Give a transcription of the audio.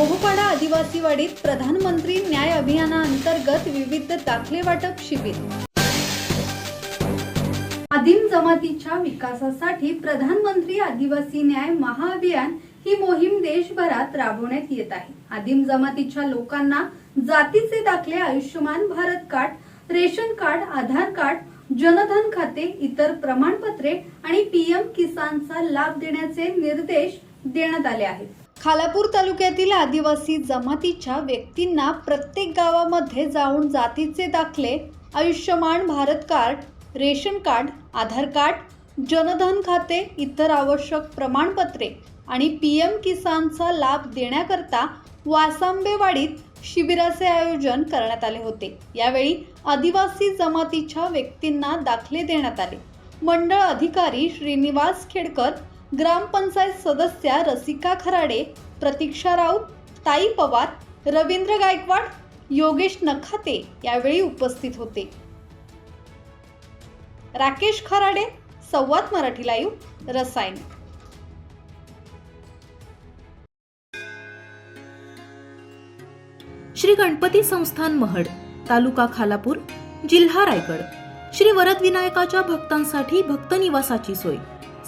मोहपाडा आदिवासीवाडीत प्रधानमंत्री न्याय अभियानाअंतर्गत विविध दाखले वाटप शिबिर. आदिम जमातीच्या विकासासाठी प्रधानमंत्री आदिवासी न्याय महाअभियान ही मोहीम देशभरात राबवण्यात येत आहे. आदिम जमातीच्या लोकांना जातीचे दाखले Ayushman Bharat card ration card Aadhaar card Jandhan खाते इतर प्रमाणपत्रे आणि पीएम किसानचा लाभ देण्याचे निर्देश देण्यात आले आहेत. खालापूर तालुक्यातील आदिवासी जमातीच्या व्यक्तींना प्रत्येक गावामध्ये जाऊन जातीचे दाखले Ayushman Bharat card ration card Aadhaar card Jandhan खाते इतर आवश्यक प्रमाणपत्रे आणि पी एम किसानचा लाभ देण्याकरता वासांबेवाडीत शिबिराचे आयोजन करण्यात आले होते. यावेळी आदिवासी जमातीच्या व्यक्तींना दाखले देण्यात आले. मंडळ अधिकारी श्रीनिवास खेडकर ग्रामपंचायत सदस्या रसिका खराडे प्रतीक्षा राऊत ताई पवार रवींद्र गायकवाड योगेश नखाते यावेळी उपस्थित होते. राकेश खराडे संवाद मराठी लाईव्ह रसायन. श्री गणपती संस्थान महड तालुका खालापूर जिल्हा रायगड. श्री वरदविनायकाच्या भक्तांसाठी भक्त निवासाची सोय.